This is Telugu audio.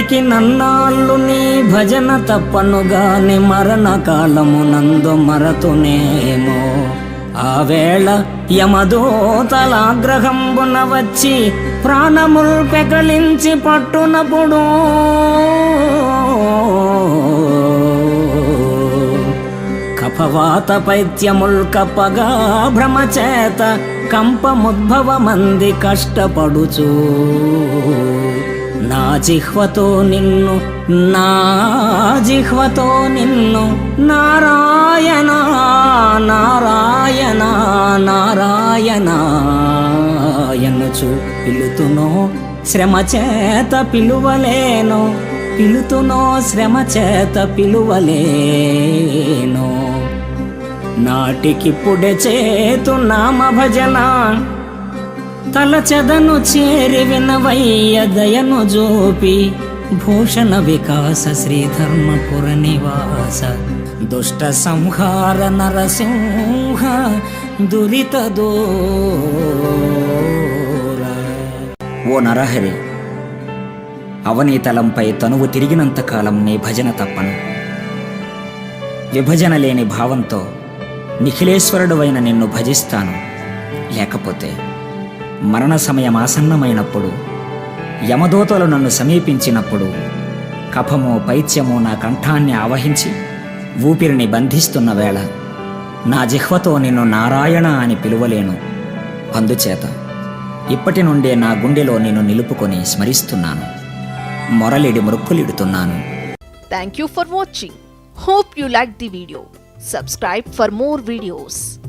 బ్రతికి నన్నాళ్ళు నీ భజన తప్పనుగాని మరణ కాలమునందు మరతునేమో. ఆ వేళ యమదూతలాగ్రహంబున వచ్చి ప్రాణముల్ పెకలించి పట్టునప్పుడు కపవాత పైత్యముల్ కప్పగా భ్రమచేత కంపముద్భవమంది కష్టపడుచూ. నా జిహ్వతో నిన్ను నా జిహ్వతో నిన్ను నారాయణ నారాయణ నారాయణ ఎన్నుచు పిలుతునో శ్రమ చేత పిలువలేను పిలుతునో శ్రమ చేత పిలువలేను. నాటికిప్పుడే చేతు నామ భజన తలచెదను చేరి వినవయ్య దయను జోపి భూషణ వికాస శ్రీధర్మపుర నివాస. దుష్ట సంహార నరసింహ దురిత ఓ నరహరి అవనీతలంపై తనువు తిరిగినంతకాలం నీ భజన తప్పను. విభజన లేని భావంతో నిఖిలేశ్వరుడువైన నిన్ను భజిస్తాను. లేకపోతే మరణ సమయం ఆసన్నమైనప్పుడు యమదూతలు నన్ను సమీపించినప్పుడు కఫమో పైత్యమో నా కంఠాన్ని ఆవహించి ఊపిరిని బంధిస్తున్న వేళ నా జిహ్వతో నిన్ను నారాయణ అని పిలువలేను. అందుచేత ఇప్పటి నుండే నా గుండెలో నిన్ను నిలుపుకొని స్మరిస్తున్నాను. మొరలిడి మృక్కులిడుతున్నాను. Thank you for watching hope you like the video subscribe for more videos